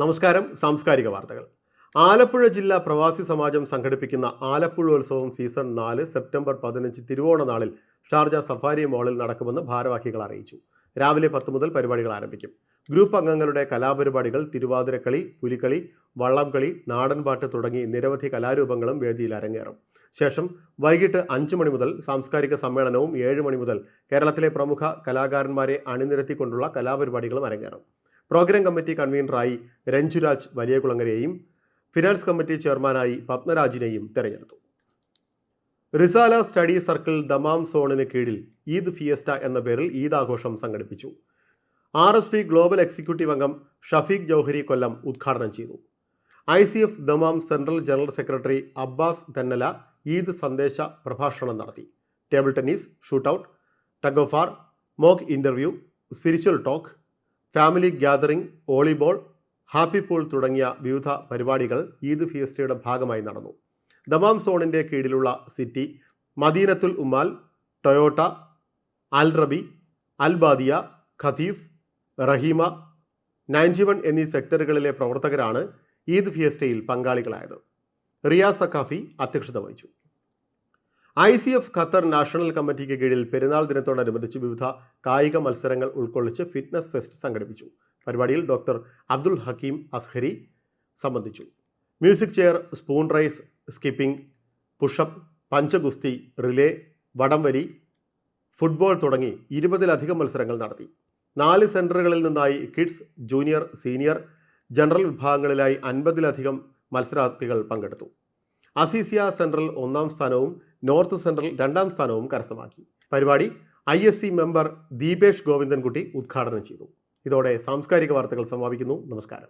നമസ്കാരം സാംസ്കാരിക വാർത്തകൾ. ആലപ്പുഴ ജില്ലാ പ്രവാസി സമാജം സംഘടിപ്പിക്കുന്ന ആലപ്പുഴോത്സവം സീസൺ നാല് സെപ്റ്റംബർ പതിനഞ്ച് തിരുവോണ നാളിൽ ഷാർജ സഫാരി മോളിൽ നടക്കുമെന്ന് ഭാരവാഹികൾ അറിയിച്ചു. രാവിലെ പത്ത് മുതൽ പരിപാടികൾ ആരംഭിക്കും. ഗ്രൂപ്പ് അംഗങ്ങളുടെ കലാപരിപാടികൾ തിരുവാതിരക്കളി പുലിക്കളി വള്ളംകളി നാടൻപാട്ട് തുടങ്ങി നിരവധി കലാരൂപങ്ങളും വേദിയിൽ അരങ്ങേറും. ശേഷം വൈകിട്ട് അഞ്ചു മണി മുതൽ സാംസ്കാരിക സമ്മേളനവും ഏഴ് മണി മുതൽ കേരളത്തിലെ പ്രമുഖ കലാകാരന്മാരെ അണിനിരത്തിക്കൊണ്ടുള്ള കലാപരിപാടികളും അരങ്ങേറും. പ്രോഗ്രാം കമ്മിറ്റി കൺവീനറായി രഞ്ജുരാജ് വലിയകുളങ്ങരെയും ഫിനാൻസ് കമ്മിറ്റി ചെയർമാനായി പത്മരാജിനെയും തെരഞ്ഞെടുത്തു. റിസാല സ്റ്റഡി സർക്കിൾ ദമാം സോണിന് കീഴിൽ ഈദ് ഫിയസ്റ്റ എന്ന പേരിൽ ഈദ് ആഘോഷം സംഘടിപ്പിച്ചു. R S P global executive അംഗം ഷഫീഖ് ജൗഹരി കൊല്ലം ഉദ്ഘാടനം ചെയ്തു. I C F Dammam central general secretary Abbas Thennala Eid സന്ദേശ പ്രഭാഷണം നടത്തി. Table tennis shootout tug of war mock interview spiritual talk family gathering volleyball happy pool തുടങ്ങിയ വിവിധ പരിപാടികൾ ഈദ് ഫിയസ്റ്റയുടെ ഭാഗമായി നടന്നു. ദമാം സോണിന്റെ കീഴിലുള്ള city Madinatul Ummal Toyota Al Rabi Al Badiya Qatif Rahima ninety one എന്നീ സെക്ടറുകളിലെ പ്രവർത്തകരാണ് ഈദ് ഫിയസ്റ്റയിൽ പങ്കാളികളായത്. റിയാസ് സഖാഫി അധ്യക്ഷത വഹിച്ചു. I C F Qatar national കമ്മിറ്റിക്ക് കീഴിൽ പെരുന്നാൾ ദിനത്തോടനുബന്ധിച്ച് വിവിധ കായിക മത്സരങ്ങൾ ഉൾക്കൊള്ളിച്ച് ഫിറ്റ്നസ് ഫെസ്റ്റ് സംഘടിപ്പിച്ചു. പരിപാടിയിൽ ഡോക്ടർ അബ്ദുൽ ഹക്കീം അസ്ഹരി സംബന്ധിച്ചു. Music chair spoon rice skipping pushup പഞ്ചഗുസ്തി relay വടംവലി ഫുട്ബോൾ തുടങ്ങി ഇരുപതിലധികം മത്സരങ്ങൾ നടത്തി. നാല് സെന്ററുകളിൽ നിന്നായി കിഡ്സ് ജൂനിയർ സീനിയർ ജനറൽ വിഭാഗങ്ങളിലായി അൻപതിലധികം മത്സരാർത്ഥികൾ പങ്കെടുത്തു. അസീസിയ സെൻട്രൽ ഒന്നാം സ്ഥാനവും നോർത്ത് സെൻട്രൽ രണ്ടാം സ്ഥാനവും കരസ്ഥമാക്കി. പരിപാടി I S C member Deepesh Govindankutty ഉദ്ഘാടനം ചെയ്തു. ഇതോടെ സാംസ്കാരിക വാർത്തകൾ സമാപിക്കുന്നു. നമസ്കാരം.